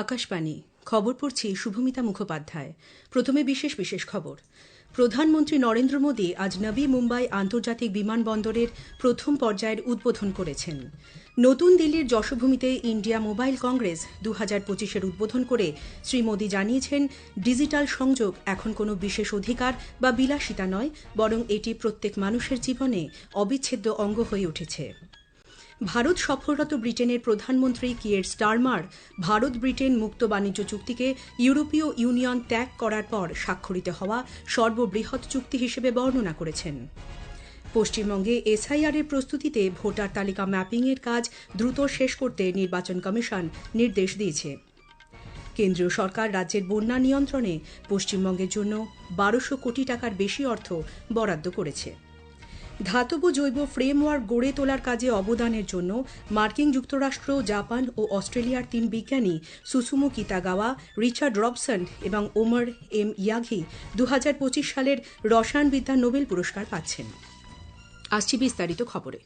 আকাশবাণী, খবর পড়ছি শুভমিতা মুখোপাধ্যায়। প্রথমে বিশেষ বিশেষ খবর। প্রধানমন্ত্রী নরেন্দ্র মোদী আজ নবী মুম্বাই আন্তর্জাতিক বিমানবন্দরের প্রথম পর্যায়ের উদ্বোধন করেছেন। নতুন দিল্লির যশভূমিতে ইন্ডিয়া মোবাইল কংগ্রেস দু হাজার পঁচিশের উদ্বোধন করে শ্রী মোদী জানিয়েছেন, ডিজিটাল সংযোগ এখন কোনো বিশেষ অধিকার বা বিলাসিতা নয়, বরং এটি প্রত্যেক মানুষের জীবনে অবিচ্ছেদ্য অঙ্গ হয়ে উঠেছে। ভারত সফররত ব্রিটেনের প্রধানমন্ত্রী কিয়ের স্টারমার ভারত ব্রিটেন মুক্ত বাণিজ্য চুক্তিকে ইউরোপীয় ইউনিয়ন ত্যাগ করার পর স্বাক্ষরিত হওয়া সর্ববৃহৎ চুক্তি হিসেবে বর্ণনা করেছেন। পশ্চিমবঙ্গে এসআইআর এর প্রস্তুতিতে ভোটার তালিকা ম্যাপিংয়ের কাজ দ্রুত শেষ করতে নির্বাচন কমিশন নির্দেশ দিয়েছে। কেন্দ্রীয় সরকার রাজ্যের বন্যা নিয়ন্ত্রণে পশ্চিমবঙ্গের জন্য বারোশো কোটি টাকার বেশি অর্থ বরাদ্দ করেছে। ধাতব জৈব ফ্রেমওয়ার্ক গড়ে তোলার কাজে অবদানের জন্য মার্কিন যুক্তরাষ্ট্র, জাপান ও অস্ট্রেলিয়ার তিন বিজ্ঞানী সুসুমু কিতাগাওয়া, রিচার্ড রবসন এবং ওমর এম ইয়াঘি দু হাজার পঁচিশ সালের রসায়নবিদ্যা নোবেল পুরস্কার পাচ্ছেন। আসছি বিস্তারিত খবরে।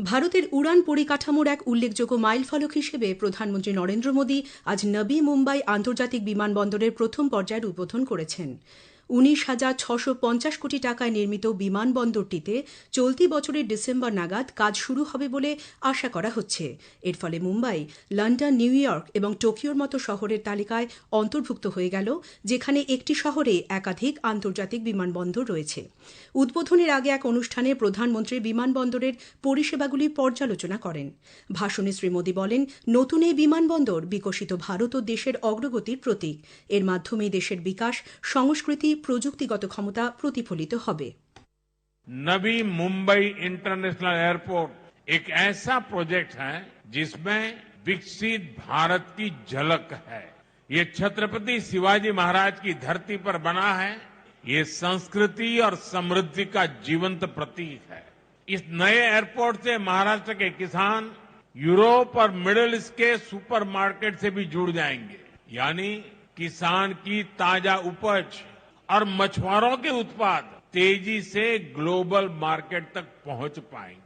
ভারতের উড়ান পরিকাঠামোর এক উল্লেখযোগ্য মাইলফলক হিসেবে প্রধানমন্ত্রী নরেন্দ্র মোদী আজ নবী মুম্বাই আন্তর্জাতিক বিমানবন্দরের প্রথম পর্যায়ের উদ্বোধন করেছেন। উনিশ হাজার ছশো পঞ্চাশ কোটি টাকায় নির্মিত বিমানবন্দরটিতে চলতি বছরের ডিসেম্বর নাগাদ কাজ শুরু হবে বলে আশা করা হচ্ছে। এর ফলে মুম্বাই, লন্ডন, নিউ ইয়র্ক এবং টোকিওর মতো শহরের তালিকায় অন্তর্ভুক্ত হয়ে গেল, যেখানে একটি শহরে একাধিক আন্তর্জাতিক বিমানবন্দর রয়েছে। উদ্বোধনের আগে এক অনুষ্ঠানে প্রধানমন্ত্রী বিমানবন্দরের পরিষেবাগুলি পর্যালোচনা করেন। ভাষণে শ্রী মোদী বলেন, নতুন এই বিমানবন্দর বিকশিত ভারত ও দেশের অগ্রগতির প্রতীক। এর মাধ্যমে দেশের বিকাশ, সংস্কৃতি প্রযুক্তিগত ক্ষমতা প্রতিফলিত হবে नवी मुंबई इंटरनेशनल एयरपोर्ट एक ऐसा प्रोजेक्ट है जिसमें विकसित भारत की झलक है ये छत्रपति शिवाजी महाराज की धरती पर बना है ये संस्कृति और समृद्धि का जीवंत प्रतीक है इस नए एयरपोर्ट से महाराष्ट्र के किसान यूरोप और मिडिल ईस्ट के सुपर मार्केट से भी जुड़ जाएंगे यानी किसान की ताजा उपज और मछुआरों के उत्पाद तेज़ी से ग्लोबल मार्केट तक पहुँच पाएँगे।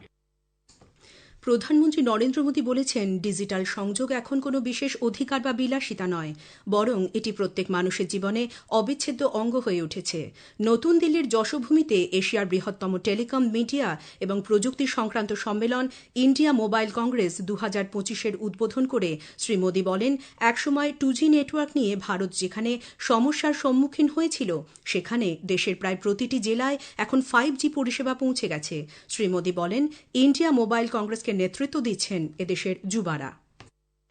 প্রধানমন্ত্রী নরেন্দ্র মোদী বলেছেন, ডিজিটাল সংযোগ এখন কোনো বিশেষ অধিকার বা বিলাসিতা নয়, বরং এটি প্রত্যেক মানুষের জীবনে অবিচ্ছেদ্য অঙ্গ হয়ে উঠেছে। নতুন দিল্লির যশভূমিতে এশিয়ার বৃহত্তম টেলিকম মিডিয়া এবং প্রযুক্তি সংক্রান্ত সম্মেলন ইন্ডিয়া মোবাইল কংগ্রেস দু হাজার পঁচিশের উদ্বোধন করে শ্রী মোদী বলেন, একসময় টু জি নেটওয়ার্ক নিয়ে ভারত যেখানে সমস্যার সম্মুখীন হয়েছিল, সেখানে দেশের প্রায় প্রতিটি জেলায় এখন ফাইভ জি পরিষেবা পৌঁছে গেছে। শ্রী মোদী বলেন, ইন্ডিয়া মোবাইল কংগ্রেসকে নেতৃত্ব দিচ্ছেন এদেশের যুবারা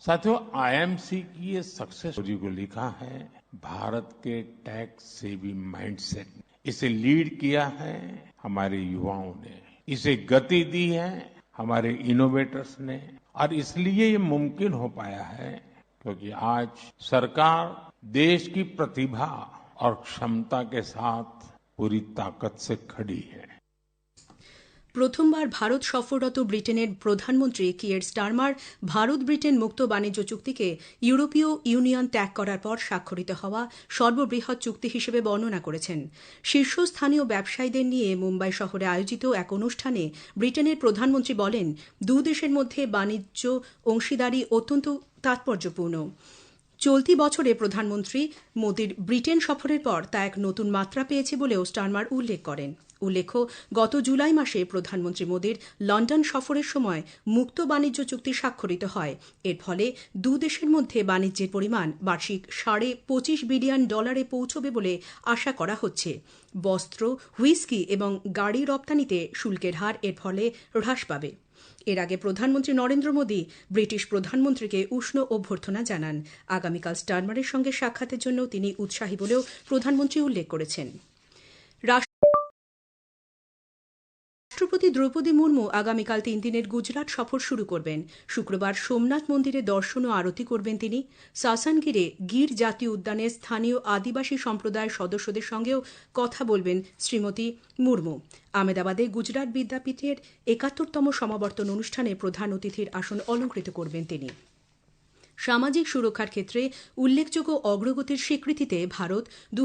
साथियों आईएमसी की ये सक्सेस स्टोरी को लिखा है भारत के टैक्स सेवी माइंडसेट ने इसे लीड किया है हमारे युवाओं ने इसे गति दी है हमारे इनोवेटर्स ने और इसलिए ये मुमकिन हो पाया है क्योंकि आज सरकार देश की प्रतिभा और क्षमता के साथ पूरी ताकत से खड़ी है প্রথমবার ভারত সফররত ব্রিটেনের প্রধানমন্ত্রী কিয়ের স্টারমার, ভারত ব্রিটেন মুক্ত বাণিজ্য চুক্তিকে ইউরোপীয় ইউনিয়ন ত্যাগ করার পর স্বাক্ষরিত হওয়া সর্ববৃহৎ চুক্তি হিসেবে বর্ণনা করেছেন। শীর্ষস্থানীয় ব্যবসায়ীদের নিয়ে মুম্বাই শহরে আয়োজিত এক অনুষ্ঠানে ব্রিটেনের প্রধানমন্ত্রী বলেন, দু দেশের মধ্যে বাণিজ্য অংশীদারি অত্যন্ত তাৎপর্যপূর্ণ। চলতি বছরে প্রধানমন্ত্রী মোদীর ব্রিটেন সফরের পর তা এক নতুন মাত্রা পেয়েছে বলেও স্টারমার উল্লেখ করেন। উল্লেখ্য, গত জুলাই মাসে প্রধানমন্ত্রী মোদীর লন্ডন সফরের সময় মুক্ত বাণিজ্য চুক্তি স্বাক্ষরিত হয়। এর ফলে দু দেশের মধ্যে বাণিজ্যের পরিমাণ বার্ষিক সাড়ে পঁচিশ বিলিয়ন ডলারে পৌঁছবে বলে আশা করা হচ্ছে। বস্ত্র, হুইস্কি এবং গাড়ি রপ্তানিতে শুল্কের হার এর ফলে হ্রাস পাবে। এর আগে প্রধানমন্ত্রী নরেন্দ্র মোদী ব্রিটিশ প্রধানমন্ত্রীকে উষ্ণ অভ্যর্থনা জানান। আগামীকাল স্টারমারের সঙ্গে সাক্ষাতের জন্য তিনি উৎসাহী বলেও প্রধানমন্ত্রী উল্লেখ করেছেন। রাষ্ট্রপতি দ্রৌপদী মুর্মু আগামীকাল তিন দিনের গুজরাট সফর শুরু করবেন। শুক্রবার সোমনাথ মন্দিরে দর্শন ও আরতি করবেন তিনি। সাসানগিরে গির জাতীয় উদ্যানে স্থানীয় আদিবাসী সম্প্রদায়ের সদস্যদের সঙ্গেও কথা বলবেন শ্রীমতী মুর্মু। আহমেদাবাদে গুজরাট বিদ্যাপীঠের একাত্তরতম সমাবর্তন অনুষ্ঠানে প্রধান অতিথির আসন অলঙ্কৃত করবেন তিনি। সামাজিক সুরক্ষার ক্ষেত্রে উল্লেখযোগ্য অগ্রগতির স্বীকৃতিতে ভারত দু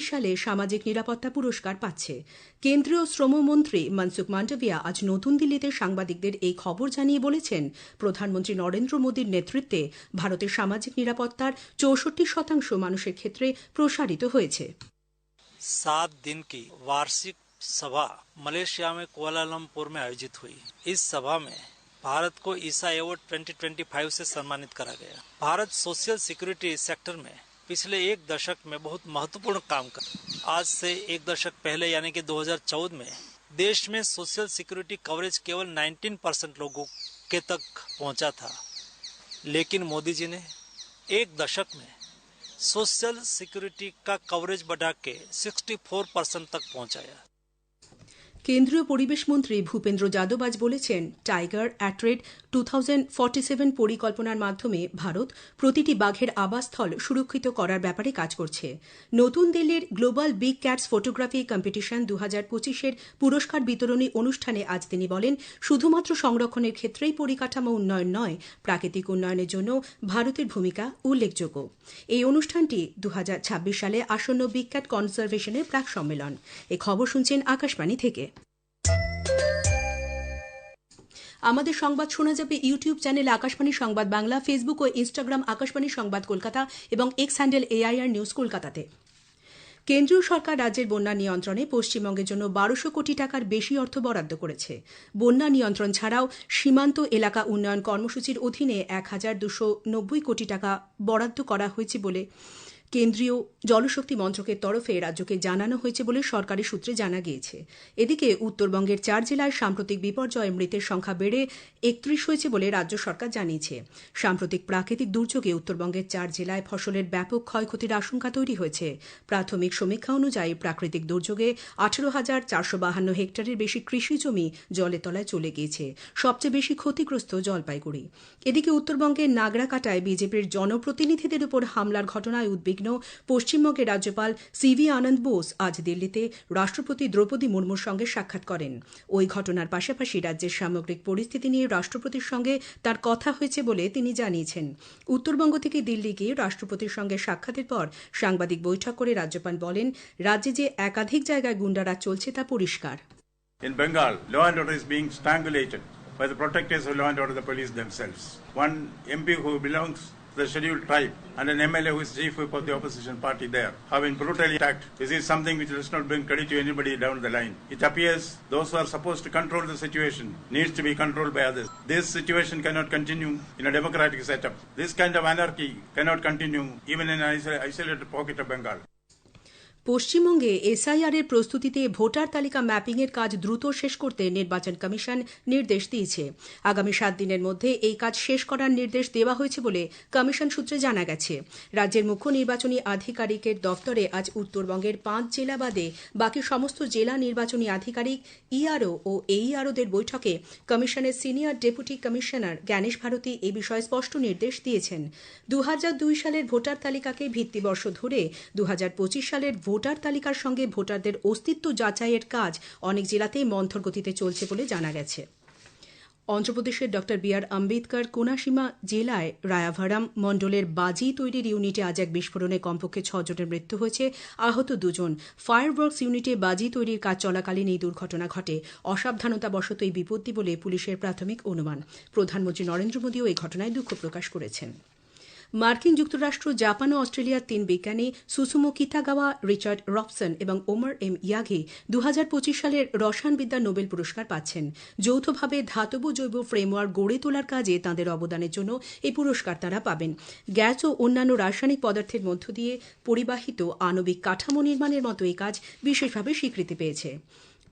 সালে সামাজিক নিরাপত্তা পুরস্কার পাচ্ছে কেন্দ্রীয় শ্রমমন্ত্রী মনসুখ মান্ডভিয়া আজ নতুন দিল্লিতে সাংবাদিকদের এই খবর জানিয়ে বলেছেন প্রধানমন্ত্রী নরেন্দ্র মোদীর নেতৃত্বে ভারতের সামাজিক নিরাপত্তার চৌষট্টি শতাংশ মানুষের ক্ষেত্রে প্রসারিত হয়েছে सात दिन की वार्षिक सभा मलेशिया में कुआलालंपुर में आयोजित हुई इस सभा में भारत को ईसा अवार्ड 2025 से सम्मानित करा गया। भारत सोशल सिक्योरिटी सेक्टर में पिछले एक दशक में बहुत महत्वपूर्ण काम कर आज से एक दशक पहले, यानी कि 2014 में, देश में सोशल सिक्योरिटी कवरेज केवल 19 परसेंट लोगों के तक पहुँचा था। लेकिन मोदी जी ने एक दशक में सोशल सिक्योरिटी का कवरेज बढ़ा के 64 परसेंट तक पहुँचाया। কেন্দ্রীয় পরিবেশ মন্ত্রী ভূপেন্দ্র যাদব আজ বলেছেন, টাইগার অ্যাট রেট টু পরিকল্পনার মাধ্যমে ভারত প্রতিটি বাঘের আবাসস্থল সুরক্ষিত করার ব্যাপারে কাজ করছে। নতুন দিল্লির global big cats photography competition দু হাজার পঁচিশের পুরস্কার বিতরণী অনুষ্ঠানে আজ তিনি বলেন, শুধুমাত্র সংরক্ষণের ক্ষেত্রেই পরিকাঠামো উন্নয়ন নয়, প্রাকৃতিক উন্নয়নের জন্য ভারতের ভূমিকা উল্লেখযোগ্য। এই অনুষ্ঠানটি দু হাজার ছাব্বিশ সালে আসন্ন বিগ ক্যাট কনজারভেশনের প্রাক সম্মেলন। এ খবর শুনছেন আকাশবাণী থেকে। আমাদের সংবাদ শোনা যাবে YouTube channel Akashvani Sangbad Bangla Facebook ও ইনস্টাগ্রাম আকাশবাণী সংবাদ কলকাতা এবং এক্স হ্যান্ডেল এআইআর নিউজ কলকাতাতে। কেন্দ্রীয় সরকার রাজ্যের বন্যা নিয়ন্ত্রণে পশ্চিমবঙ্গের জন্য বারোশো কোটি টাকার বেশি অর্থ বরাদ্দ করেছে। বন্যা নিয়ন্ত্রণ ছাড়াও সীমান্ত এলাকা উন্নয়ন কর্মসূচির অধীনে এক হাজার দুশো নব্বই কোটি টাকা বরাদ্দ করা হয়েছে বলে কেন্দ্রীয় জলশক্তি মন্ত্রকের তরফে রাজ্যকে জানানো হয়েছে বলে সরকারি সূত্রে জানা গিয়েছে। এদিকে উত্তরবঙ্গের চার জেলায় সাম্প্রতিক বিপর্যয়ে, মৃতের সংখ্যা বেড়ে একত্রিশ হয়েছে বলে রাজ্য সরকার জানিয়েছে। সাম্প্রতিক প্রাকৃতিক দুর্যোগে উত্তরবঙ্গের চার জেলায় ফসলের ব্যাপক ক্ষয়ক্ষতির আশঙ্কা তৈরি হয়েছে। প্রাথমিক সমীক্ষা অনুযায়ী প্রাকৃতিক দুর্যোগে আঠেরো হাজার চারশো বাহান্ন হেক্টরের বেশি কৃষি জমি জলে তলায় চলে গিয়েছে। সবচেয়ে বেশি ক্ষতিগ্রস্ত জলপাইগুড়ি। এদিকে উত্তরবঙ্গের নাগরাকাটায় বিজেপির জনপ্রতিনিধিদের উপর হামলার ঘটনায় উদ্বিগ্ন পশ্চিমবঙ্গের রাজ্যপাল সিভি আনন্দ বোস আজ দিল্লিতে রাষ্ট্রপতি দ্রৌপদী মুর্মুর সঙ্গে সাক্ষাৎ করেন। ওই ঘটনার পাশাপাশি রাজ্যের সামগ্রিক পরিস্থিতি নিয়ে রাষ্ট্রপতির সঙ্গে তার কথা হয়েছে বলে তিনি জানিয়েছেন। উত্তরবঙ্গ থেকে দিল্লি গিয়ে রাষ্ট্রপতির সঙ্গে সাক্ষাতের পর সাংবাদিক বৈঠক করে রাজ্যপাল বলেন রাজ্যে যে একাধিক জায়গায় গুন্ডারা চলছে তা পরিষ্কার। In Bengal, law and order is being strangulated by the protectors of law and order, the police themselves. One MP who belongs the scheduled tribe and an MLA who is chief whip of the opposition party there have been brutally attacked. This is something which does not bring credit to anybody down the line. It appears those who are supposed to control the situation needs to be controlled by others. This situation cannot continue in a democratic setup. This kind of anarchy cannot continue even in an isolated pocket of Bengal. পশ্চিমবঙ্গে SIR এর প্রস্তুতিতে voter তালিকা mapping এর কাজ দ্রুত শেষ করতে নির্বাচন কমিশন নির্দেশ দিয়েছে। আগামী সাত দিনের মধ্যে এই কাজ শেষ করার নির্দেশ দেওয়া হয়েছে বলে কমিশন সূত্রে জানা গেছে। রাজ্যের মুখ্য নির্বাচনী আধিকারিকের দফতরে আজ উত্তরবঙ্গের পাঁচ জেলা বাদে বাকি সমস্ত জেলা নির্বাচনী আধিকারিক, ইআরও ও এইআরওদের বৈঠকে কমিশনের senior deputy commissioner Gyanesh Bharati এ বিষয়ে স্পষ্ট নির্দেশ দিয়েছেন। দু হাজার দুই সালের ভোটার তালিকাকে ভিত্তিবর্ষ ধরে দু হাজার পঁচিশ সালের ভোটার তালিকার সঙ্গে ভোটারদের অস্তিত্ব যাচাইয়ের কাজ অনেক জেলাতেই মন্থর গতিতে চলছে বলে জানা গেছে। অন্ধ্রপ্রদেশের ড. বি আর আম্বেদকর কোনাসীমা জেলায় রায়াভারাম মণ্ডলের বাজি তৈরির ইউনিটে আজ এক বিস্ফোরণে কমপক্ষে ছজনের মৃত্যু হয়েছে, আহত দুজন। ফায়ারওয়ার্কস ইউনিটে বাজি তৈরির কাজ চলাকালীন এই দুর্ঘটনা ঘটে। অসাবধানতাবশত এই বিপত্তি বলে পুলিশের প্রাথমিক অনুমান। প্রধানমন্ত্রী নরেন্দ্র মোদীও এই ঘটনায় দুঃখ প্রকাশ করেছেন। মার্কিন যুক্তরাষ্ট্র, জাপান ও অস্ট্রেলিয়ার তিন বিজ্ঞানী সুসুমো কিতাগাওয়া রিচার্ড রবসন এবং ওমর এম ইয়াগি দু সালের রসায়নবিদ্যা নোবেল পুরস্কার পাচ্ছেন। যৌথভাবে ধাতব জৈব ফ্রেমওয়ার্ক গড়ে তোলার কাজে তাঁদের অবদানের জন্য এই পুরস্কার তারা পাবেন। গ্যাস ও অন্যান্য রাসায়নিক পদার্থের মধ্য দিয়ে পরিবাহিত আণবিক কাঠামো নির্মাণের মতো এই কাজ বিশেষভাবে স্বীকৃতি পেয়েছে।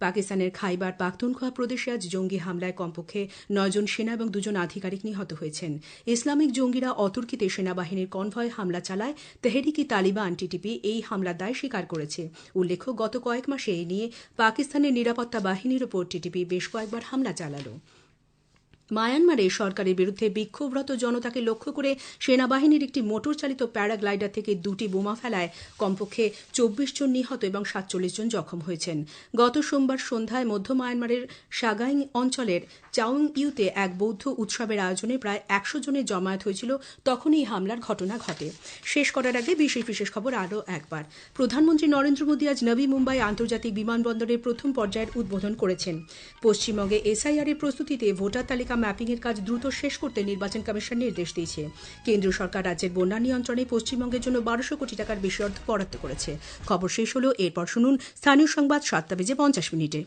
পাকিস্তানের খাইবার পাখতুনখোয়া প্রদেশে আজ জঙ্গি হামলায় কমপক্ষে নয়জন সেনা এবং দুজন আধিকারিক নিহত হয়েছেন। ইসলামিক জঙ্গিরা অতর্কিতে সেনাবাহিনীর কনভয় হামলা চালায়। তেহরিকি তালিবান টিটিপি এই হামলার দায় স্বীকার করেছে। উল্লেখ্য, গত কয়েক মাসে এ নিয়ে পাকিস্তানের নিরাপত্তা বাহিনীর ওপর টিটিপি বেশ কয়েকবার হামলা চালালো। মায়ানমারে সরকারের বিরুদ্ধে বিক্ষোভরত জনতাকে লক্ষ্য করে সেনাবাহিনীর একটি মোটর চালিত প্যারাগ্লাইডার থেকে দুটি বোমা ফেলায় কমপক্ষে চব্বিশ জন নিহত এবং সাতচল্লিশ জন জখম হয়েছেন। গত সোমবার সন্ধ্যায় মধ্য মায়ানমারের সাগাইং অঞ্চলের চাউং ইউতে এক বৌদ্ধ উৎসবের আয়োজনে প্রায় একশো জনের জমায়েত হয়েছিল। তখনই এই হামলার ঘটনা ঘটে। শেষ করার আগে বিশেষ বিশেষ খবর আরও একবার। প্রধানমন্ত্রী নরেন্দ্র মোদী আজ নবী মুম্বাই আন্তর্জাতিক বিমানবন্দরের প্রথম পর্যায়ের উদ্বোধন করেছেন। পশ্চিমবঙ্গে এসআইআর এর প্রস্তুতিতে ভোটার তালিকা ম্যাপিং এর কাজ দ্রুত শেষ করতে নির্বাচন কমিশন নির্দেশ দিয়েছে। কেন্দ্রীয় সরকার রাজ্যের বন্যা নিয়ন্ত্রণে পশ্চিমবঙ্গের জন্য বারোশো কোটি টাকার বেশি অর্থ বরাদ্দ করেছে। খবর শেষ হলো, এরপর শুনুন স্থানীয় সংবাদ সাতটা বেজে পঞ্চাশ মিনিটে।